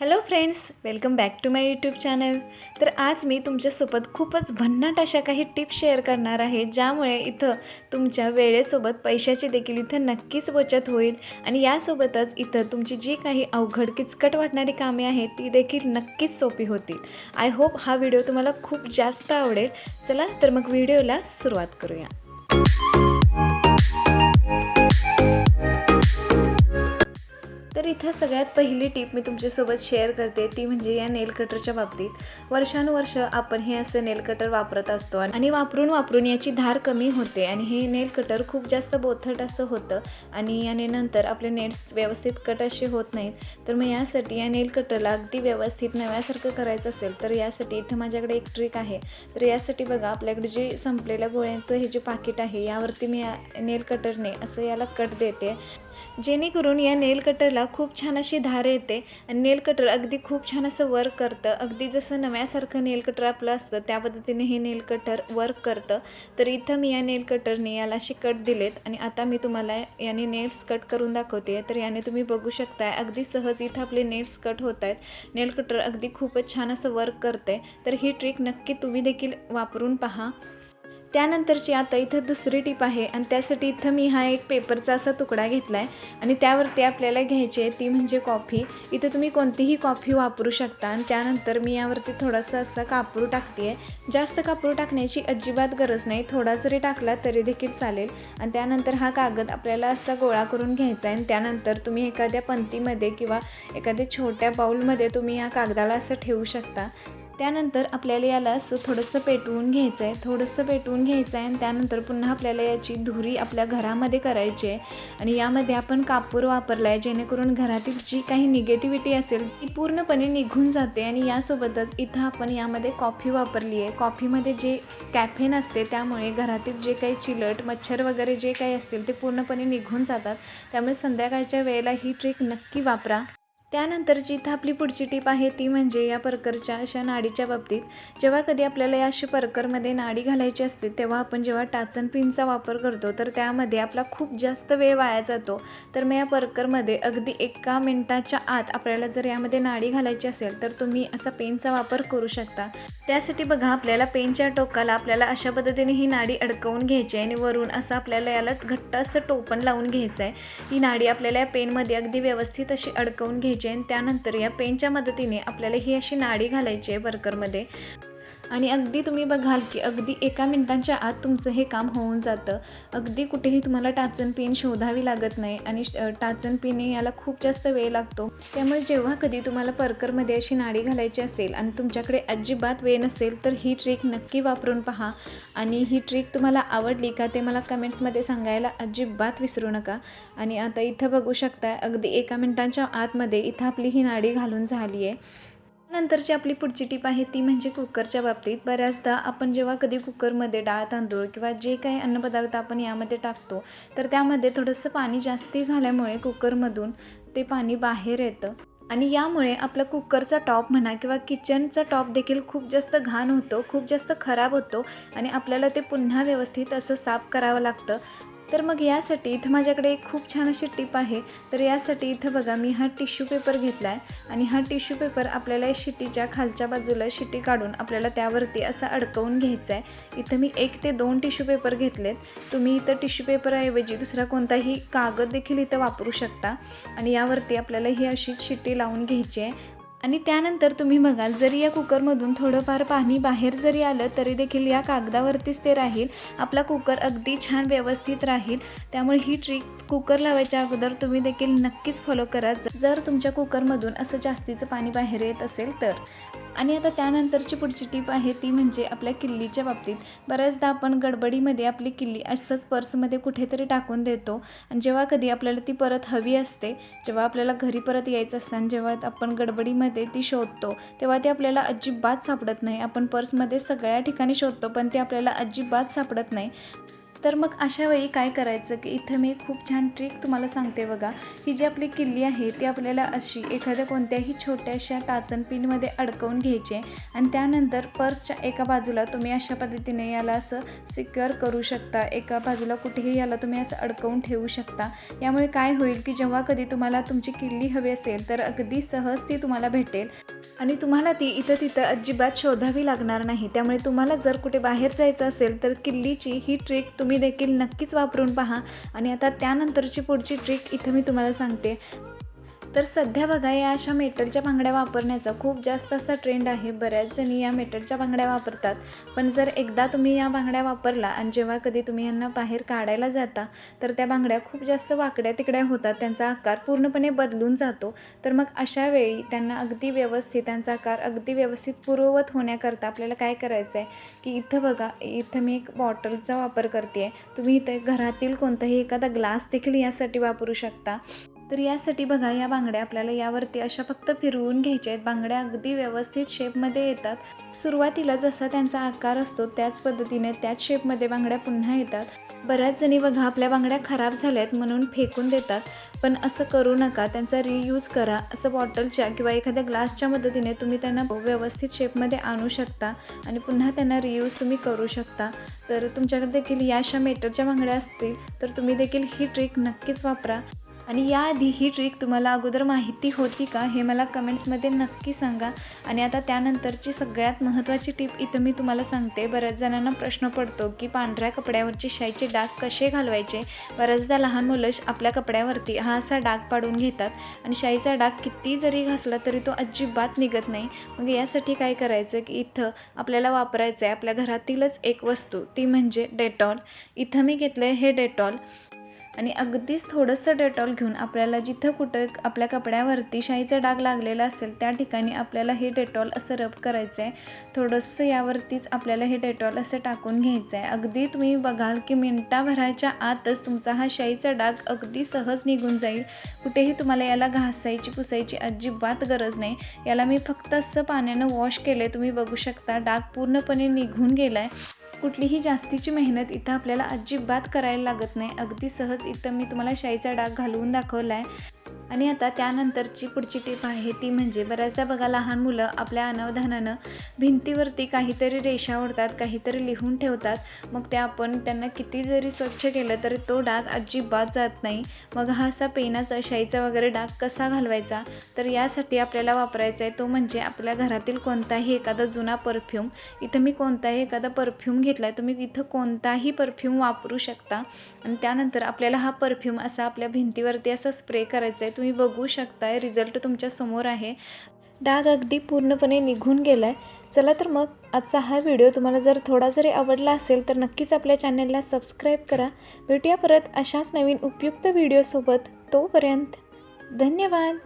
Hello friends welcome back to my YouTube channel तर आज मी तुमच्यासोबत खूपच भन्नाट अशा काही टिप्स शेअर करणार आहे ज्यामुळे इथं तुमच्या वेळेसोबत पैशाची देखील इथं नक्कीच बचत होईल आणि यासोबतच इथं तुमची जी काही अवघड किचकट वाटणारी कामे आहेत ती देखील नक्कीच सोपी होतील. आय होप हा व्हिडिओ तुम्हाला खूप जास्त आवडेल. चला तर मग व्हिडिओला सुरुवात करूया. तर इथं सगळ्यात पहिली टीप मी तुमच्यासोबत शेअर करते ती म्हणजे या नेल कटरच्या बाबतीत. वर्षानुवर्ष आपण हे असं नेल कटर वापरत असतो आणि वापरून वापरून याची धार कमी होते आणि हे नेल कटर खूप जास्त बोथट असं होतं आणि याने नंतर आपले नेल्स व्यवस्थित कट असे होत नाहीत. तर मग यासाठी या नेल कटरला अगदी व्यवस्थित नव्यासारखं करायचं असेल तर यासाठी इथं माझ्याकडे एक ट्रिक आहे. तर यासाठी बघा आपल्याकडे जे संपलेल्या गोळ्यांचं हे जे पाकिट आहे यावरती मी या नेल कटरने असं याला कट देते. जेणेकरून या नेल कटरला खूप छान अशी धार येते. आणि नेल कटर अगदी खूप छान असं वर्क करतं. अगदी जसं नव्यासारखं नेल कटर आपलं असतं त्या पद्धतीने हे नेल कटर वर्क करतं. तर इथं मी या नेल कटरने याला असे कट दिलेत. आणि आता मी तुम्हाला याने नेल्स कट करून दाखवते. तर याने तुम्ही बघू शकताय अगदी सहज इथं आपले नेल्स कट होत आहेत नेल कटर अगदी खूपच छान असं वर्क करते तर ही ट्रिक नक्की तुम्ही देखील वापरून पहा. त्यानंतरची आता इथं दुसरी टीप आहे आणि त्यासाठी इथं मी हा एक पेपरचा असा तुकडा घेतला आहे आणि त्यावरती आपल्याला घ्यायची आहे ती म्हणजे कॉफी. इथं तुम्ही कोणतीही कॉफी वापरू शकता आणि त्यानंतर मी यावरती थोडासा असा कापूर टाकते आहे जास्त कापूर टाकण्याची अजिबात गरज नाही. थोडा जरी टाकला तरी देखील चालेल. आणि त्यानंतर हा कागद आपल्याला असा गोळा करून घ्यायचा आहे आणि त्यानंतर तुम्ही एखाद्या पंतीमध्ये किंवा एखाद्या छोट्या बाऊलमध्ये तुम्ही या कागदाला असं ठेवू शकता. त्यानंतर आपल्याला याला असं थोडंसं पेटवून घ्यायचं आहे थोडंसं पेटवून घ्यायचं आहे आणि त्यानंतर पुन्हा आपल्याला याची धुरी आपल्या घरामध्ये करायची आहे. आणि यामध्ये आपण कापूर वापरला आहे जेणेकरून घरातील जी काही निगेटिव्हिटी असेल ती पूर्णपणे निघून जाते. आणि यासोबतच इथं आपण यामध्ये कॉफी वापरली आहे. कॉफीमध्ये जे कॅफेन असते त्यामुळे घरातील जे काही चिलट मच्छर वगैरे जे काही असतील ते पूर्णपणे निघून जातात. त्यामुळे संध्याकाळच्या वेळेला ही ट्रिक नक्की वापरा. त्यानंतरची इथं आपली पुढची टीप आहे ती म्हणजे या परकरच्या अशा नाडीच्या बाबतीत जेव्हा कधी आपल्याला या अशी परकरमध्ये नाडी घालायची असते तेव्हा आपण जेव्हा टाचन पिनचा वापर करतो तर त्यामध्ये आपला खूप जास्त वेळ वाया जातो. तर मग या परकरमध्ये अगदी एका मिनटाच्या आत आपल्याला जर यामध्ये नाडी घालायची असेल तर तुम्ही असा पेनचा वापर करू शकता. त्यासाठी बघा आपल्याला पेनच्या टोकाला आपल्याला अशा पद्धतीने ही नाडी अडकवून घ्यायची आहे आणि वरून असं आपल्याला याला घट्ट असं टोपण लावून घ्यायचं आहे ही नाडी आपल्याला या पेनमध्ये अगदी व्यवस्थित अशी अडकवून घ्यायची आहे त्यानंतर या पेनच्या मदतीने आपल्याला ही अशी नाडी घालायची आहे बर्करमध्ये आणि अगदी तुम्ही बघाल की अगदी एका मिनिटांच्या आत तुमचं हे काम होऊन जातं. अगदी कुठेही तुम्हाला टाचन पिन शोधावी लागत नाही आणि टाचन पिनने याला खूप जास्त वेळ लागतो. त्यामुळे जेव्हा कधी तुम्हाला परकरमध्ये अशी नाडी घालायची असेल आणि तुमच्याकडे अजिबात वेळ नसेल तर ही ट्रिक नक्की वापरून पहा. आणि ही ट्रिक तुम्हाला आवडली का ते मला कमेंट्समध्ये सांगायला अजिबात विसरू नका. आणि आता इथं बघू शकता अगदी एका मिनिटांच्या आतमध्ये इथं आपली ही नाडी घालून झाली आहे नंतरची आपली पुढची टीप आहे ती म्हणजे कुकरच्या बाबतीत. बऱ्याचदा आपण जेव्हा कधी कुकरमध्ये डाळ तांदूळ किंवा जे काही अन्नपदार्थ आपण यामध्ये टाकतो तर त्यामध्ये थोडंसं पाणी जास्ती झाल्यामुळे कुकरमधून ते पाणी बाहेर येतं. आणि यामुळे आपला कुकरचा टॉप म्हणा किंवा किचनचा टॉप देखील खूप जास्त घाण होतो खूप जास्त खराब होतो आणि आपल्याला ते पुन्हा व्यवस्थित असं साफ करावं लागतं. तर मग यासाठी इथं माझ्याकडे एक खूप छान अशी टिप आहे. तर यासाठी इथं बघा मी हा टिश्यू पेपर घेतला आहे आणि हा टिश्यू पेपर आपल्याला शिटीच्या खालच्या बाजूला शिटी काढून आपल्याला त्यावरती असं अडकवून घ्यायचं आहे इथं मी एक ते दोन टिश्यू पेपर घेतलेत. तुम्ही इथं टिश्यू पेपरऐवजी दुसरा कोणताही कागद देखील इथं वापरू शकता. आणि यावरती आपल्याला ही अशी शिटी लावून घ्यायची आहे. आणि त्यानंतर तुम्ही बघाल जरी या कुकरमधून थोडंफार पाणी बाहेर जरी आलं तरी देखील या कागदावरतीच ते राहील. आपला कुकर अगदी छान व्यवस्थित राहील. त्यामुळे ही ट्रिक कुकर लावायच्या अगोदर तुम्ही देखील नक्कीच फॉलो करा. जर तुमच्या कुकरमधून असं जास्तीचं पाणी बाहेर येत असेल तर. आणि आता त्यानंतरची पुढची टीप आहे ती म्हणजे आपल्या किल्लीच्या बाबतीत बऱ्याचदा आपण गडबडीमध्ये आपली किल्ली असंच पर्समध्ये कुठेतरी टाकून देतो. आणि जेव्हा कधी आपल्याला ती परत हवी असते जेव्हा आपल्याला घरी परत यायचं असतं आणि जेव्हा आपण गडबडीमध्ये ती शोधतो तेव्हा ती आपल्याला अजिबात सापडत नाही. आपण पर्समध्ये सगळ्या ठिकाणी शोधतो पण ती आपल्याला अजिबात सापडत नाही. तर मग अशा वेळी काय करायचं की इथं मी खूप छान ट्रिक तुम्हाला सांगते बघा. ही जी आपली किल्ली आहे ती आपल्याला अशी एखाद्या कोणत्याही छोट्याशा टाचन पिनमध्ये अडकवून घ्यायची आहे आणि त्यानंतर पर्सच्या एका बाजूला तुम्ही अशा पद्धतीने याला असं सिक्युअर करू शकता. एका बाजूला कुठेही याला तुम्ही असं अडकवून ठेवू शकता. यामुळे काय होईल की जेव्हा कधी तुम्हाला तुमची किल्ली हवी असेल तर अगदी सहज ती तुम्हाला भेटेल. आणि तुम्हाला ती इथं तिथं अजिबात शोधावी लागणार नाही. त्यामुळे तुम्हाला जर कुठे बाहेर जायचं असेल तर किल्लीची ही ट्रिक तुम्ही देखील नक्कीच वापरून पहा. आणि आता त्यानंतरची पुढची ट्रिक इथं मी तुम्हाला सांगते. तर सध्या बघा या अशा मेटलच्या बांगड्या वापरण्याचा खूप जास्त असा ट्रेंड आहे. बऱ्याच जणी या मेटलच्या बांगड्या वापरतात. पण जर एकदा तुम्ही या बांगड्या वापरला आणि जेव्हा कधी तुम्ही यांना बाहेर काढायला जाता तर त्या बांगड्या खूप जास्त वाकड्या तिकड्या होतात. त्यांचा आकार पूर्णपणे बदलून जातो. तर मग अशा वेळी त्यांना अगदी व्यवस्थित त्यांचा आकार अगदी व्यवस्थित पूर्ववत होण्याकरता आपल्याला काय करायचं आहे की इथं बघा इथं मी एक बॉटलचा वापर करते आहे तुम्ही इथं घरातील कोणताही एखादा ग्लास देखील यासाठी वापरू शकता. तर यासाठी बघा या बांगड्या आपल्याला यावरती अशा फक्त फिरवून घ्यायच्या आहेत. बांगड्या अगदी व्यवस्थित शेपमध्ये येतात. सुरुवातीला जसा त्यांचा आकार असतो त्याच पद्धतीने त्याच शेपमध्ये बांगड्या पुन्हा येतात. बऱ्याच जणी बघा आपल्या बांगड्या खराब झाल्यात म्हणून फेकून देतात. पण असं करू नका त्यांचा रियूज करा. असं बॉटलच्या किंवा एखाद्या ग्लासच्या मदतीने तुम्ही त्यांना व्यवस्थित शेपमध्ये आणू शकता आणि पुन्हा त्यांना रियूज तुम्ही करू शकता. तर तुमच्याकडे देखील या अशा मेटरच्या बांगड्या असतील तर तुम्ही देखील ही ट्रिक नक्कीच वापरा. आणि याआधी ही ट्रिक तुम्हाला अगोदर माहिती होती का हे मला कमेंट्समध्ये नक्की सांगा. आणि आता त्यानंतरची सगळ्यात महत्त्वाची टिप इथं मी तुम्हाला सांगते. बऱ्याच जणांना प्रश्न पडतो की पांढऱ्या कपड्यावरचे शाईचे डाग कसे घालवायचे? बऱ्याचदा लहान मुलं आपल्या कपड्यावरती हा असा डाग पाडून घेतात आणि शाईचा डाग किती जरी घासला तरी तो अजिबात निघत नाही. मग यासाठी काय करायचं की इथं आपल्याला वापरायचं आहे आपल्या घरातीलच एक वस्तू ती म्हणजे डेटॉल. इथं मी घेतलं आहे हे डेटॉल. आणि अगदीच थोडंसं डेटॉल घेऊन आपल्याला जिथं कुठं आपल्या कपड्यावरती शाईचा डाग लागलेला असेल त्या ठिकाणी आपल्याला हे डेटॉल असं रब करायचं आहे थोडंसं यावरतीच आपल्याला हे डेटॉल असं टाकून घ्यायचं आहे अगदी तुम्ही बघाल की मिनटाभराच्या आतच तुमचा हा शाईचा डाग अगदी सहज निघून जाईल. कुठेही तुम्हाला याला घासायची पुसायची अजिबात गरज नाही. याला मी फक्त असं पाण्यानं वॉश केलं आहे तुम्ही बघू शकता डाग पूर्णपणे निघून गेला आहे कुठलीही जास्तीची मेहनत इथं आपल्याला अजिबात करायला लागत नाही. अगदी सहज इथं मी तुम्हाला शाईचा डाग घालवून दाखवला आहे आणि आता त्यानंतरची पुढची टीप आहे ती म्हणजे बऱ्याचदा बघा लहान मुलं आपल्या अनावधानानं भिंतीवरती काहीतरी रेषा ओढतात काहीतरी लिहून ठेवतात. मग ते आपण त्यांना किती जरी स्वच्छ केलं तरी तो डाग अजिबात जात नाही. मग हा असा पेनाचा शाईचा वगैरे डाग कसा घालवायचा? तर यासाठी आपल्याला वापरायचा आहे तो म्हणजे आपल्या घरातील कोणताही एखादा जुना परफ्यूम. इथं मी कोणताही एखादा परफ्यूम घेतला आहे तुम्ही इथं कोणताही परफ्यूम वापरू शकता. आणि त्यानंतर आपल्याला हा परफ्यूम असा आपल्या भिंतीवरती असा स्प्रे करायचा आहे तुम्ही बघू शकताय रिझल्ट तुमच्यासमोर आहे. डाग अगदी पूर्णपणे निघून गेला आहे चला तर मग आजचा हा व्हिडिओ तुम्हाला जर थोडा जरी आवडला असेल तर नक्कीच आपल्या चॅनलला सबस्क्राईब करा. भेटूया परत अशाच नवीन उपयुक्त व्हिडिओसोबत तोपर्यंत धन्यवाद!